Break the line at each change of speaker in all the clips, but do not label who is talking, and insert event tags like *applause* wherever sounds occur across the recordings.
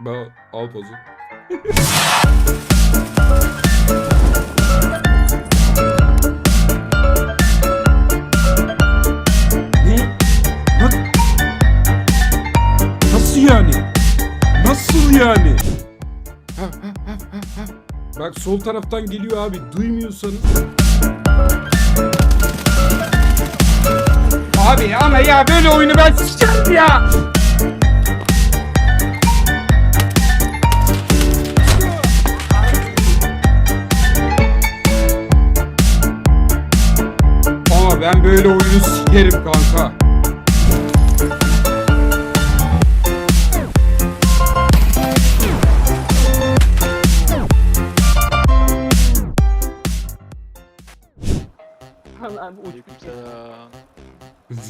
Ba al pozu. *laughs* Bak sol taraftan geliyor abi. Duymuyorsanız. Abi ama ya böyle oyunu ben sıçarım ya. Ama ben böyle oyunu sikerim kanka.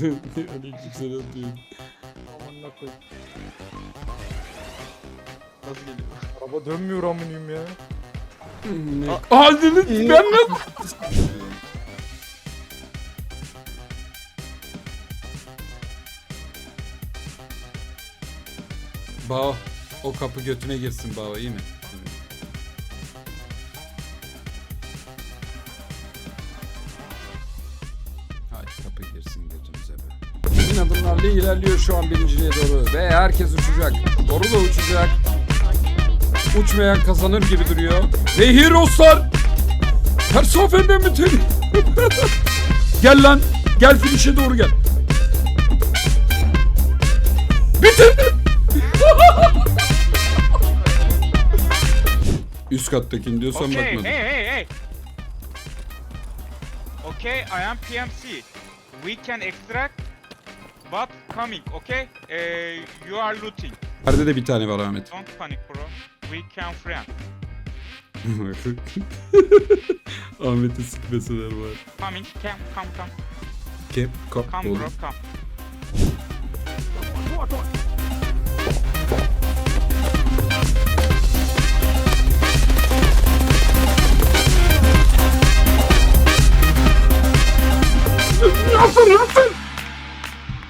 Aleykümselam
diyorum.
Amanına koy.
Nasıl geliyor?
Araba dönmüyor aminim ya.
Ne? Aldınız ben nasıl? Bağ o kapı götüne girsin Bağ iyi mi? Adımlarla ilerliyor şu an birinciliğe doğru ve herkes uçacak. Doğru da uçacak. Uçmayan kazanır gibi duruyor. Ve Heroes'lar Persafenden mi teni? *laughs* gel lan. Gel finish'e doğru gel. Bitirdim. *laughs* Üst kattakini diyorsan
Okay,
bakmadım.
hey, hey, hey. Okay, I am PMC. We can extract, but coming, okay? Uh, you are looting.
Nerede de bir tane var Ahmet.
Don't panic, bro. We can friend. *laughs*
Ahmet'i sikmeseler var.
Coming, come, come, come.
Kep kap
Come,
oğlum.
bro, come.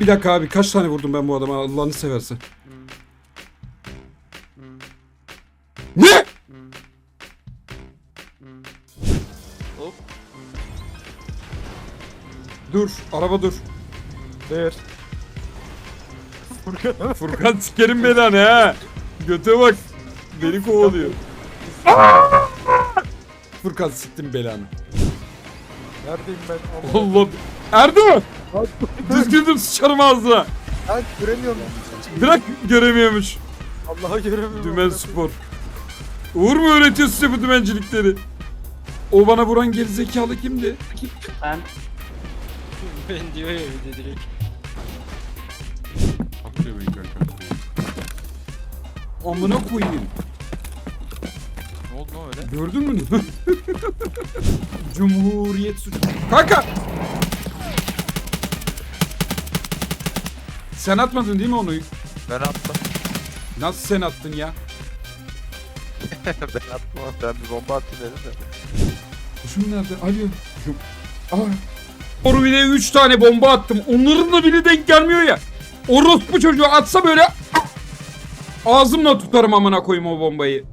Bir dakika abi kaç tane vurdum ben bu adama Allah'ını seversen. Ne?
Hop.
Dur araba dur.
Der. Furkan.
Furkan sikerim belanı ha. Göte bak. Beni kovalıyor. Furkan siktim belanı.
Neredeyim ben?
Allah. Erdoğan. *laughs* Düzgün dur sıçarım ağzına.
Ben göremiyorum.
Bırak göremiyormuş.
Allah'a göremiyorum.
Dümen spor. Uğur mu öğretiyor size bu dümencilikleri? O bana vuran gerizekalı kimdi?
Ben diyor ya bir de direkt.
Amına koyayım.
Lan öyle?
Gördün mü? *laughs* Cumhuriyet suçu. Kanka! Sen atmadın değil mi onu?
Ben attım.
Nasıl sen attın ya? *laughs*
ben attım. Ben bir bomba attım dedim de.
Kuşum nerede? Alo. Aa. Orville 3 tane bomba attım. Onların da biri denk gelmiyor ya. Orospu çocuğu atsa böyle ağzımla tutarım amına koyayım o bombayı.